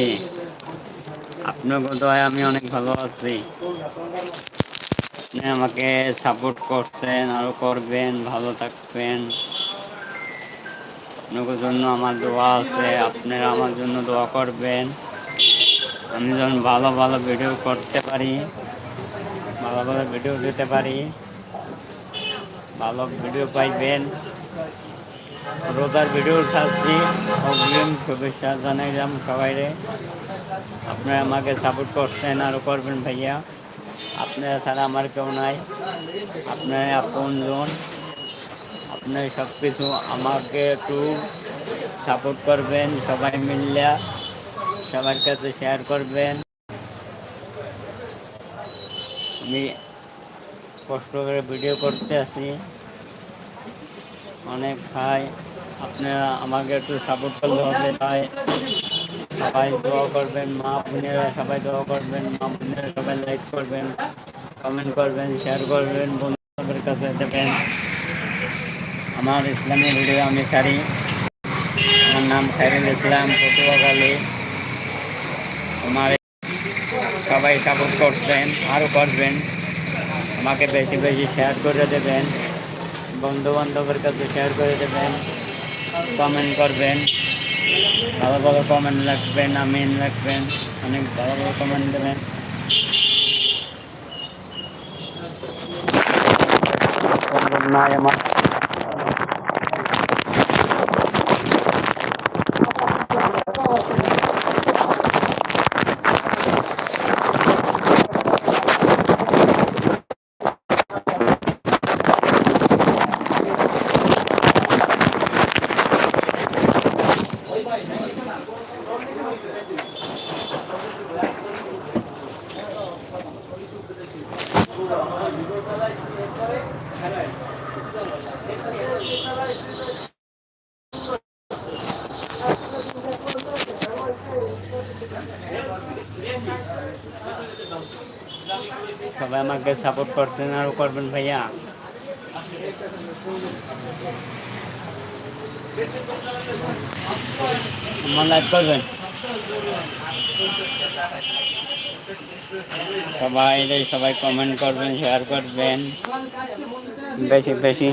এই, আপনার দয়ায় আমি অনেক ভালো আছি। আপনি আমাকে সাপোর্ট করছেন আরও করবেন ভালো থাকবেন। আপনাদের জন্য আমার দোয়া আছে আপনারা আমার জন্য দোয়া করবেন। আমি যেন ভালো ভালো ভিডিও করতে পারি ভালো ভালো ভিডিও দিতে পারি। ভালো ভিডিও পাইবেন। রোজার ভিডিও ছাড়ছি। অগ্রিম শুভেচ্ছা জানাইলাম সবাইরে। আপনারা আমাকে সাপোর্ট করছেন আরও করবেন ভাইয়া। আপনারা ছাড়া আমার কেউ নাই। আপনার আপন জন। আপনার সব কিছু আমাকে একটু সাপোর্ট করবেন, সবাই মিললে সবার কাছে শেয়ার করবেন। আমি কষ্ট করে ভিডিও করতে আসি। অনেক ভাই, আপনারা আমাকে একটু সাপোর্ট করলে হবে ভাই। সবাই দোয়া করবেন, মা বোনেরা সবাই দোয়া করবেন, মা বোনেরা সবাই লাইক করবেন কমেন্ট করবেন শেয়ার করবেন, বন্ধুদের কাছে দেবেন। আমার ইসলামী ভিডিও আমি সারি আমার নাম খাইরুল ইসলাম, পটুয়াখালী। আমার সবাই সাপোর্ট করছেন আরও করবেন। আমাকে বেশি বেশি শেয়ার করে দেবেন। বন্ধু বান্ধবের কাছে শেয়ার করে দেবেন কমেন্ট করবেন ভালো ভালো কমেন্ট রাখবেন আমিন রাখবেন অনেক ভালো ভালো কমেন্ট দেবেন নাই আমার সবাই আমাকে সাপোর্ট করছেন আরও করবেন ভাইয়া। আমার লাইভ করবেন? সবাই সবাই কমেন্ট করবেন শেয়ার করবেন। বেশি বেশি।